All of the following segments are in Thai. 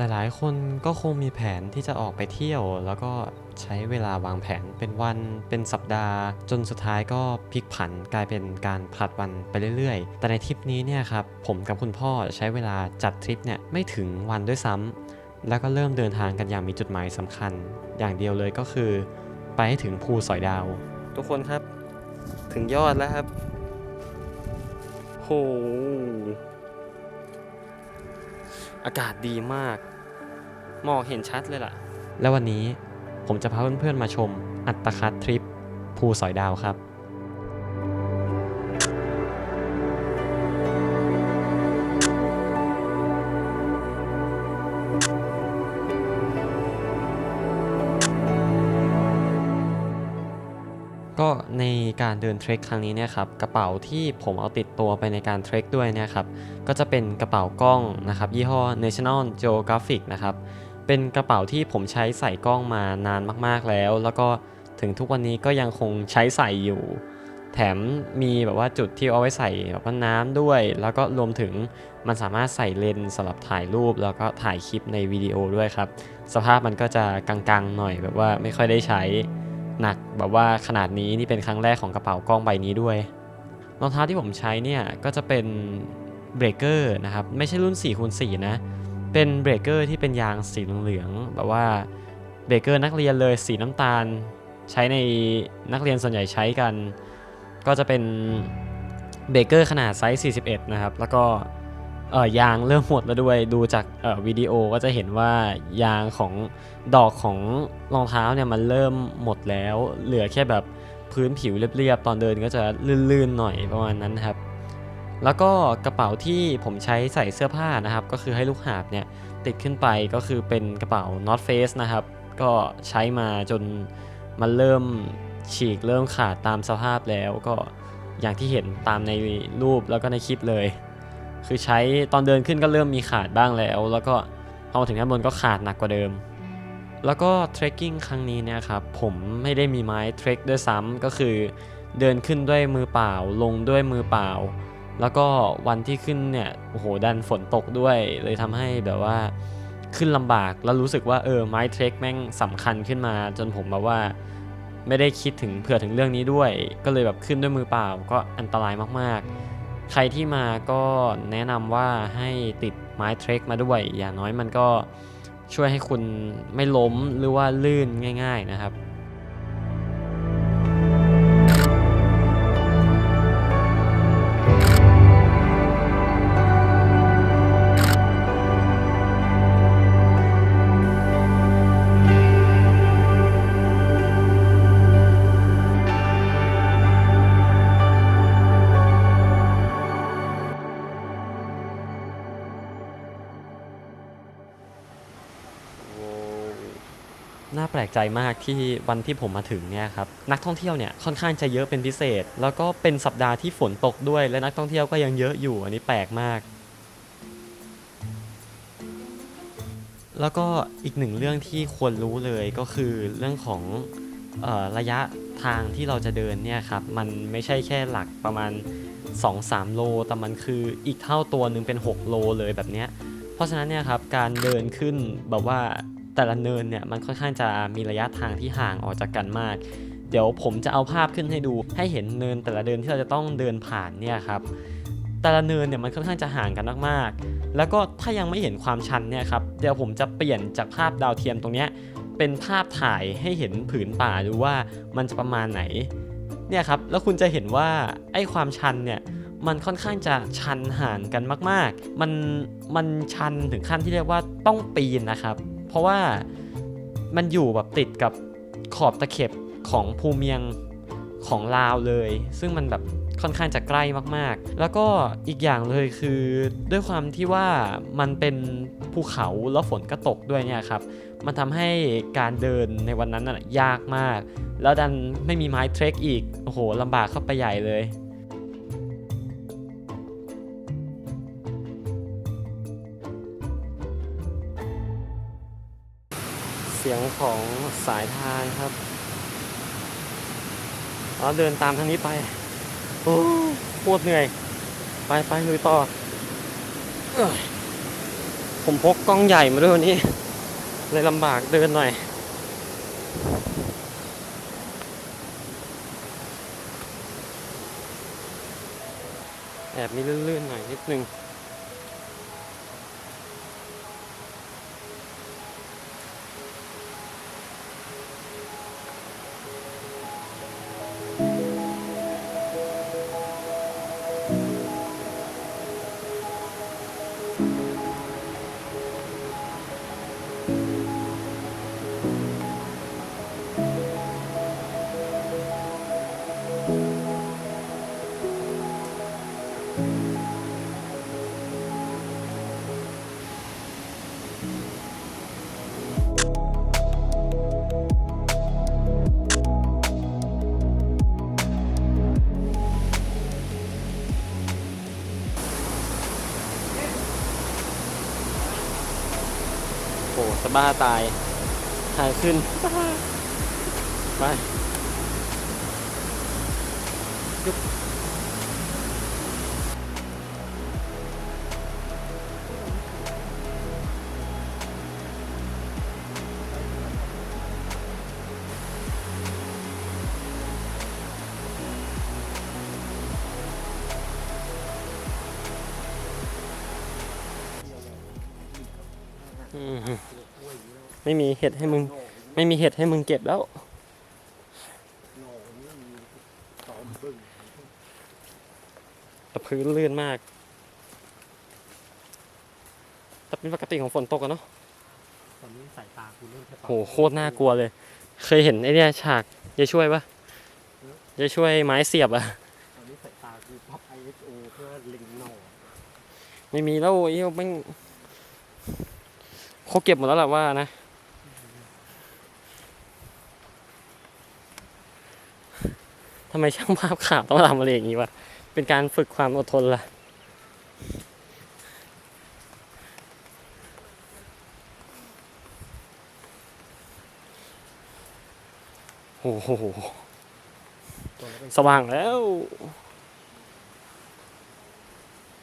หลายๆ คนก็คงมีแผนที่จะออกไปเที่ยว แล้วก็ใช้เวลาวางแผนเป็นวันเป็นสัปดาห์ จนสุดท้ายก็พลิกผันกลายเป็นการผลัดวันไปเรื่อยๆ แต่ในทริปนี้เนี่ยครับผมกับคุณพ่อใช้เวลาจัดทริปเนี่ยไม่ถึงวันด้วยซ้ำแล้วก็เริ่มเดินทางกันอย่างมีจุดหมายสำคัญ อย่างเดียวเลยก็คือ ไปให้ถึงภูสอยดาว ทุกคนครับ ถึงยอดแล้วครับโห อากาศดีมาก มองเห็นชัดเลยล่ะ แล้ววันนี้ผมจะพาเพื่อนๆมาชมอัตคัดทริปภูสอยดาวครับ การเดินเทรคครั้งนี้เนี่ยครับกระเป๋าที่ผมเอาติดตัวไปในการเทรคด้วยเนี่ยครับก็จะเป็นกระเป๋ากล้องนะครับยี่ห้อ National Geographic นะครับเป็นกระเป๋าที่ผมใช้ใส่กล้องมานานมากๆแล้ว แล้วก็ถึงทุกวันนี้ก็ยังคงใช้ใส่อยู่ แถมมีแบบว่าจุดที่เอาไว้ใส่แบบว่าน้ำด้วย แล้วก็รวมถึงมันสามารถใส่เลนส์สำหรับถ่ายรูป แล้วก็ถ่ายคลิปในวิดีโอด้วยครับ สภาพมันก็จะกังๆหน่อยแบบว่าไม่ค่อยได้ใช้ หนักแบบว่าขนาดนี้นี่เป็นครั้งแรกของกระเป๋ากล้องใบนี้ด้วยรองเท้าที่ผมใช้เนี่ยก็จะเป็นเบรกเกอร์นะครับไม่ใช่รุ่น4คูณ4นะเป็นเบรกเกอร์ที่เป็นยางสีเหลืองๆแบบว่าเบรกเกอร์นักเรียนเลยสีน้ำตาล ใช้ในนักเรียนส่วนใหญ่ใช้กัน ก็จะเป็นเบรกเกอร์ขนาดไซส์41นะครับแล้วก็ เอ่อยางเริ่มหมดแล้วด้วยดูจากเอ่อวิดีโอก็จะเห็นว่ายางของดอกของรองเท้าเนี่ยมันเริ่มหมดแล้ว เหลือแค่แบบพื้นผิวเรียบๆตอนเดินก็จะลื่นๆหน่อยประมาณนั้นครับ แล้วก็กระเป๋าที่ผมใช้ใส่เสื้อผ้านะครับ ก็คือให้ลูกหาบเนี่ยติดขึ้นไปก็คือเป็นกระเป๋า North Face นะครับ ก็ใช้มาจนมันเริ่มฉีกเริ่มขาดตามสภาพแล้วก็อย่างที่เห็นตามในรูปแล้วก็ในคลิปเลย คือใช้ตอนเดินขึ้นก็เริ่มมีขาดบ้างแล้ว แล้วก็พอมาถึงด้านบนก็ขาดหนักกว่าเดิม แล้วก็เทรคกิ้งครั้งนี้เนี่ยครับผมไม่ได้มีไม้เทรคด้วยซ้ำก็คือ เดินขึ้นด้วยมือเปล่าลงด้วยมือเปล่า แล้วก็วันที่ขึ้นเนี่ยโอ้โหดันฝนตกด้วย เลยทำให้แบบว่าขึ้นลำบากแล้วรู้สึกว่าเออไม้เทรคแม่งสำคัญขึ้นมา จนผมแบบว่าไม่ได้คิดถึงเผื่อถึงเรื่องนี้ด้วย ก็เลยแบบขึ้นด้วยมือเปล่าก็อันตรายมากๆ ใครที่มาก็แนะนำว่าให้ติดไม้เทรคมาด้วย อย่างน้อยมันก็ช่วยให้คุณไม่ล้มหรือว่าลื่นง่าย ๆนะครับ แปลกใจมากที่วันที่ผมมาถึงเนี่ยครับนักท่องเที่ยวเนี่ยค่อนข้างจะเยอะเป็นพิเศษ แล้วก็เป็นสัปดาห์ที่ฝนตกด้วย และนักท่องเที่ยวก็ยังเยอะอยู่ อันนี้แปลกมาก แล้วก็อีกหนึ่งเรื่องที่ควรรู้เลยก็คือเรื่องของออระยะทางที่เราจะเดินเนี่ยครับมันไม่ใช่แค่หลักประมาณ 2-3 โล แต่มันคืออีกเท่าตัวหนึ่งเป็น 6 โลเลยแบบเนี้ยเพราะฉะนั้นเนี่ยครับการเดินขึ้นแบบว่า แต่ละเนินเนี่ยมันค่อนข้างจะมีระยะทางที่ห่างออกจากกันมาก เดี๋ยวผมจะเอาภาพขึ้นให้ดู ให้เห็นเนินแต่ละเดินที่เราจะต้องเดินผ่านเนี่ยครับแต่ละเนินเนี่ยมันค่อนข้างจะห่างกันมากๆ แล้วก็ถ้ายังไม่เห็นความชันเนี่ยครับเดี๋ยวผมจะเปลี่ยนจากภาพดาวเทียมตรงเนี้ยเป็นภาพถ่ายให้เห็นผืนป่าดูว่ามันจะประมาณไหนเนี่ยครับแล้วคุณจะเห็นว่าไอ้ความชันเนี่ยมันค่อนข้างจะชันห่างกันมาก ๆ มันมันชันถึงขั้นที่เรียกว่าต้องปีนนะครับ เพราะว่ามันอยู่แบบติดกับขอบตะเข็บของภูเมียงของลาวเลย ซึ่งมันแบบค่อนข้างจะใกล้มากๆ แล้วก็อีกอย่างเลยคือด้วยความที่ว่ามันเป็นภูเขาแล้วฝนก็ตกด้วยเนี่ยครับ มันทำให้การเดินในวันนั้นน่ะยากมาก แล้วดันไม่มีไม้เทรคอีก โอ้โหลำบากเข้าไปใหญ่เลย เสียงของสายทางครับเราเดินตามทางนี้ไปโอ้โคตรเหนื่อย ไปไปลุยต่ออผมพกกล้องใหญ่มาด้วยวันนี้ เลยลำบากเดินหน่อยแอบมีลื่นๆหน่อยนิดนึง บ้าตายทางขึ้น ไป ไม่มีเห็ดให้มึง ไม่มีเห็ดให้มึงเก็บแล้วแต่พื้นลื่นมาก แต่เป็นปกติของฝนตกอะเนาะตอนนี้สายตาคุณเริ่มจะโหโคตรน่ากลัวเลย เคยเห็นไอ้เนี่ยฉากยายช่วยปะยายช่วยไม้เสียบอะตอนนี้สายตาคือพับ ISO เพื่อเล็งหน่อไม่มีแล้วไอ้เหี้ยแม่ง เขาเก็บหมดแล้วแหละว่านะ ทำไมช่างภาพข่าวต้องทำอะไรอย่างนี้วะ เป็นการฝึกความอดทนล่ะ โอ้โห สว่างแล้ว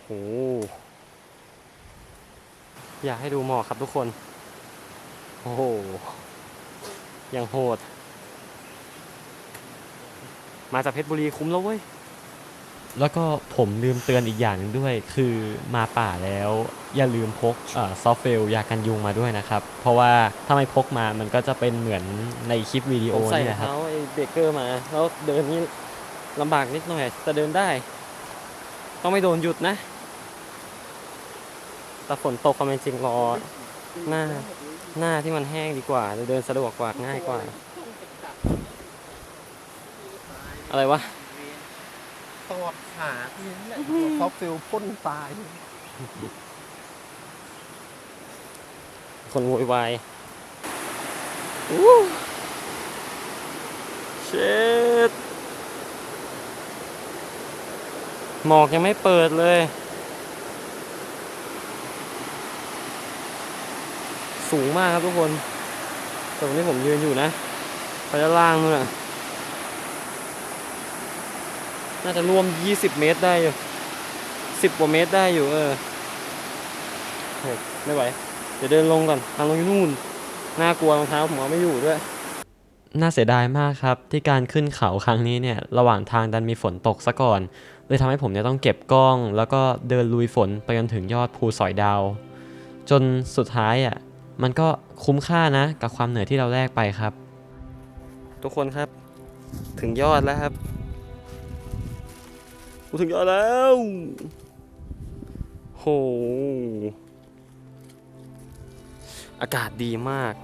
โห อยากให้ดูหมอกครับทุกคน โอ้โหยังโหด มาจากเพชรบุรีคุ้มแล้วเว้ย แล้วก็ผมลืมเตือนอีกอย่างหนึงด้วย คือมาป่าแล้วอย่าลืมพกซอฟเฟลยากันยุงมาด้วยนะครับ เพราะว่าถ้าไม่พกมามันก็จะเป็นเหมือนในคลิปวิดีโอนี่แหละครับใส่เท้าไอ้เบเกอร์มาแล้วเดินนี่ลำบากนิดหน่อยแต่เดินได้ ต้องไม่โดนหยุดนะ แต่ฝนตกความเป็นจริงรอหน้าหน้าที่มันแห้งดีกว่าเดินสะดวกกว่าง่ายกว่า อะไรวะตอดขาที่นี่แหละซอฟต์ฟิลพ่นตาย คนโวยวายอู้เช็ดหมอกยังไม่เปิดเลย สูงมากครับทุกคน แต่วันนี้ผมยืนอยู่นะไปด้านล่างนู่นน่ะน่าจะรวม 20 เมตรได้อยู่ 10 กว่าเมตรได้อยู่เออไม่ไหว เดี๋ยวเดินลงก่อนทางลงอยู่นู่น น่ากลัวรองเท้าผมเอาไม่อยู่ด้วย น่าเสียดายมากครับ ที่การขึ้นเขาครั้งนี้เนี่ย ระหว่างทางดันมีฝนตกซะก่อน เลยทำให้ผมเนี่ยต้องเก็บกล้อง แล้วก็เดินลุยฝนไปจนถึงยอดภูสอยดาว จนสุดท้ายอะ มันก็คุ้มค่านะกับความเหนื่อยที่เราแลกไปครับ ทุกคนครับ ถึงยอดแล้วครับกูถึงยอดแล้ว โห อากาศดีมาก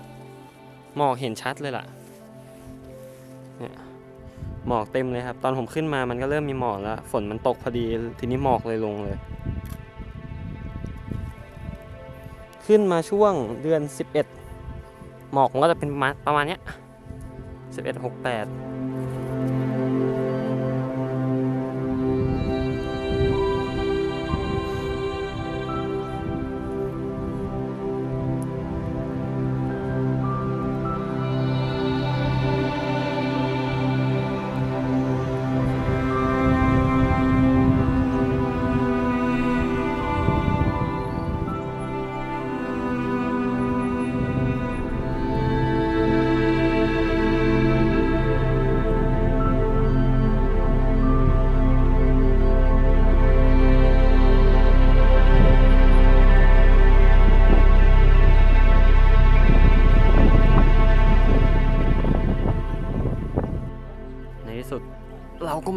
หมอกเห็นชัดเลยล่ะ เนี่ย หมอกเต็มเลยครับ ตอนผมขึ้นมามันก็เริ่มมีหมอกแล้ว ฝนมันตกพอดี ทีนี้หมอกเลยลงเลย ขึ้นมาช่วงเดือน 11 หมอกมันก็จะเป็นประมาณประมาณเนี้ย11 68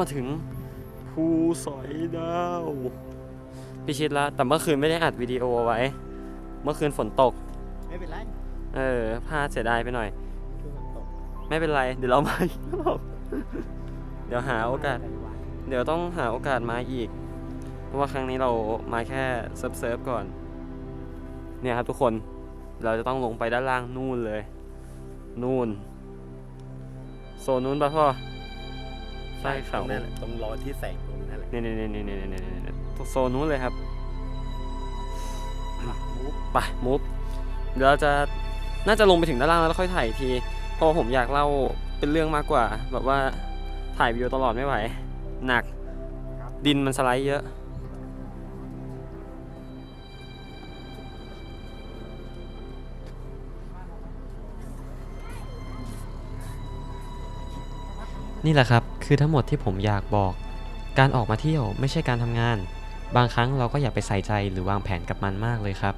มาถึงภูสอยดาวพิชิตละแต่เมื่อคืนไม่ได้อัดวิดีโอไว้ เมื่อคืนฝนตก ไม่เป็นไรเออพลาดเสียดายไปหน่อย คือมันตกไม่เป็นไรเดี๋ยวเรามาอีกรอบเดี๋ยวหาโอกาส เดี๋ยวต้องหาโอกาสมาอีก เพราะว่าครั้งนี้เรามาแค่เซิร์ฟเซิร์ฟก่อน เนี่ยครับทุกคน เราจะต้องลงไปด้านล่างนู่นเลย นู่น โซนนู้นป่ะพ่อ ใช่เขาตรงนั่นแหละตรงรอยที่แสงตรงนั่นแหละเนี่ยเนี่ยเนี่ยเนี่ยเนี่ยเนี่ยเนี่ยโซนนู้นเลยครับมุกไปมูฟเดี๋ยวเราจะน่าจะลงไปถึงด้านล่างแล้วค่อยถ่ายอีกทีเพราะว่าผมอยากเล่าเป็นเรื่องมากกว่า แบบว่าถ่ายวิดีโอตลอดไม่ไหว หนัก ดินมันสไลด์เยอะ นี่แหละครับคือทั้งหมดที่ผมอยากบอก การออกมาเที่ยวไม่ใช่การทำงาน บางครั้งเราก็อย่าไปใส่ใจหรือวางแผนกับมันมากเลยครับ